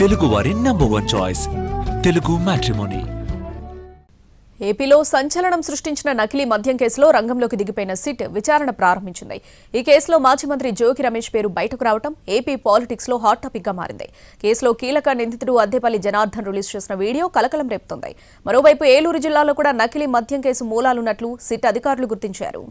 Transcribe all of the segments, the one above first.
తెలుగువారి number one choice Telugu matrimony ఏపీలో సంచలనం సృష్టించిన నకిలీ మద్యం కేసులో రంగంలోకి దిగిపోయిన సిట్ విచారణ ప్రారంభించింది. ఈ కేసులో మాజీ మంత్రి జోగి రమేష్ పేరు బయటకు రావడం ఏపీ పాలిటిక్స్లో హాట్ టాపిక్గా మారింది. కేసులో కీలక నిందితుడు అద్దెపల్లి జనార్దన్ రిలీజ్ చేసిన వీడియో కలకలం రేపుతోంది. మరోవైపు ఏలూరు జిల్లాలో కూడా నకిలీ మద్యం కేసు మూలాలున్నట్లు సిట్ అధికారులు గుర్తించారు.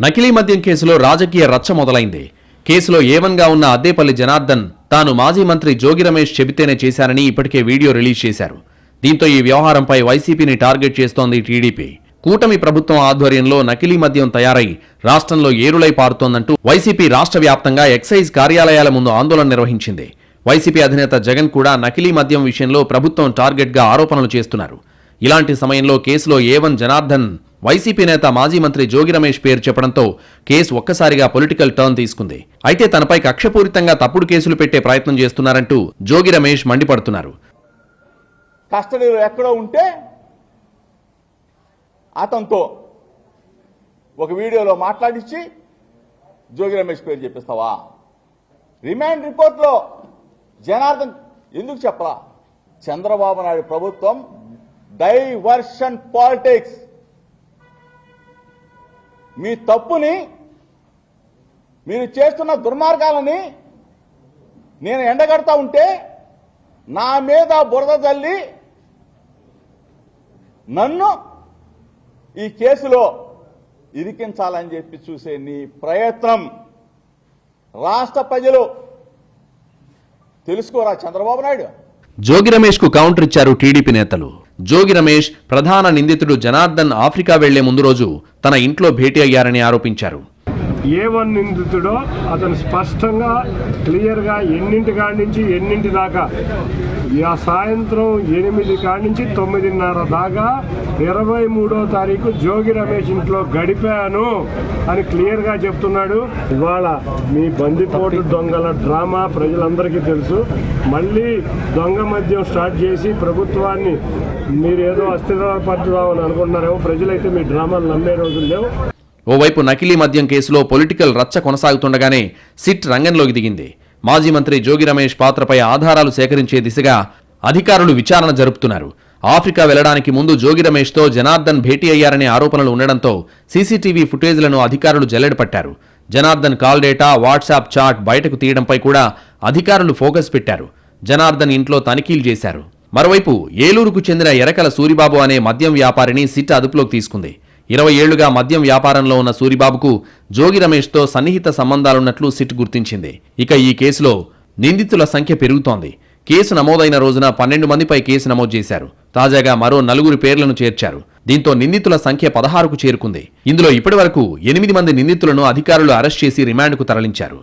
నకిలీ మద్యం కేసులో రాజకీయ రచ్చ మొదలైంది. కేసులో ఏవన్గా ఉన్న అద్దేపల్లి జనార్దన్ తాను మాజీ మంత్రి జోగి రమేష్ చెబితేనే చేశారని ఇప్పటికే వీడియో రిలీజ్ చేశారు. దీంతో ఈ వ్యవహారంపై వైసీపీని టార్గెట్ చేస్తోంది టీడీపీ. కూటమి ప్రభుత్వం ఆధ్వర్యంలో నకిలీ మద్యం తయారై రాష్ట్రంలో ఏరులై పారుతోందంటూ వైసీపీ రాష్ట్ర వ్యాప్తంగా ఎక్సైజ్ కార్యాలయాల ముందు ఆందోళన నిర్వహించింది. వైసీపీ అధినేత జగన్ కూడా నకిలీ మద్యం విషయంలో ప్రభుత్వం టార్గెట్గా ఆరోపణలు చేస్తున్నారు. ఇలాంటి సమయంలో కేసులో ఏవన్ జనార్దన్ వైసీపీ నేత మాజీ మంత్రి జోగి రమేష్ పేరు చెప్పడంతో కేసు ఒక్కసారిగా పొలిటికల్ టర్న్ తీసుకుంది. అయితే తనపై కక్షపూరితంగా తప్పుడు కేసులు పెట్టే ప్రయత్నం చేస్తున్నారంటూ జోగి రమేష్ మండిపడుతున్నారు. కస్టడీలో ఎక్కడో ఉంటే అతనితో ఒక వీడియోలో మాట్లాడించి జోగి రమేష్ పేరు చెప్పిస్తావా? రిమాండ్ రిపోర్ట్లో జనార్దన్ ఎందుకు చెప్పరా చంద్రబాబు నాయుడు ప్రభుత్వం డైవర్షన్ పాలిటిక్స్. మీ తప్పుని మీరు చేస్తున్న దుర్మార్గాలని నేను ఎండగడతా ఉంటే నా మీద బురద తల్లి నన్ను ఈ కేసులో ఇరికించాలని చెప్పి చూసే నీ ప్రయత్నం రాష్ట్ర ప్రజలు తెలుసుకోరా చంద్రబాబు నాయుడు? జోగి రమేష్కు కౌంటర్ ఇచ్చారు టీడీపీ నేతలు. జోగి రమేష్ ప్రధాన నిందితుడు జనార్దన్ ఆఫ్రికా వెళ్ళే ముందు రోజు తన ఇంట్లో భేటీ అయ్యారని ఆరోపించారు. ఏ వన్ నిందితుడో అతను స్పష్టంగా క్లియర్గా ఎన్నింటి కాడి నుంచి ఎన్నింటి దాకా? ఆ సాయంత్రం ఎనిమిది కాడి నుంచి తొమ్మిదిన్నర దాకా ఇరవై మూడో తారీఖు జోగి రమేష్ ఇంట్లో గడిపాను అని క్లియర్గా చెప్తున్నాడు. ఇవాళ మీ బందిపోటు దొంగల డ్రామా ప్రజలందరికీ తెలుసు. మళ్ళీ దొంగ మద్యం స్టార్ట్ చేసి ప్రభుత్వాన్ని మీరు ఏదో అస్థిరపరచుదామని అనుకుంటున్నారేమో ప్రజలైతే మీ డ్రామాలు నమ్మే రోజులు లేవు. ఓవైపు నకిలీ మద్యం కేసులో పొలిటికల్ రచ్చ కొనసాగుతుండగానే సిట్ రంగంలోకి దిగింది. మాజీ మంత్రి జోగి రమేష్ పాత్రపై ఆధారాలు సేకరించే దిశగా అధికారులు విచారణ జరుపుతున్నారు. ఆఫ్రికా వెళ్ళడానికి ముందు జోగి రమేష్తో జనార్దన్ భేటీ అయ్యారనే ఆరోపణలు ఉండడంతో సీసీటీవీ ఫుటేజ్లను అధికారులు జల్లెడపట్టారు Janardhan call data WhatsApp chat బయటకు తీయడంపై కూడా అధికారులు ఫోకస్ పెట్టారు. జనార్దన్ ఇంట్లో తనిఖీలు చేశారు. మరోవైపు ఏలూరుకు చెందిన ఎరకల సూరిబాబు అనే మద్యం వ్యాపారిని సిట్ అదుపులోకి తీసుకుంది. ఇరవై ఏళ్ళుగా మద్యం వ్యాపారంలో ఉన్న సూరిబాబుకు జోగి రమేష్తో సన్నిహిత సంబంధాలున్నట్లు సిట్ గుర్తించింది. ఇక ఈ కేసులో నిందితుల సంఖ్య పెరుగుతోంది. కేసు నమోదైన రోజున పన్నెండు మందిపై కేసు నమోదు చేశారు. తాజాగా మరో నలుగురు పేర్లను చేర్చారు. దీంతో నిందితుల సంఖ్య పదహారుకు చేరుకుంది. ఇందులో ఇప్పటివరకు ఎనిమిది మంది నిందితులను అధికారులు అరెస్ట్ చేసి రిమాండ్కు తరలించారు.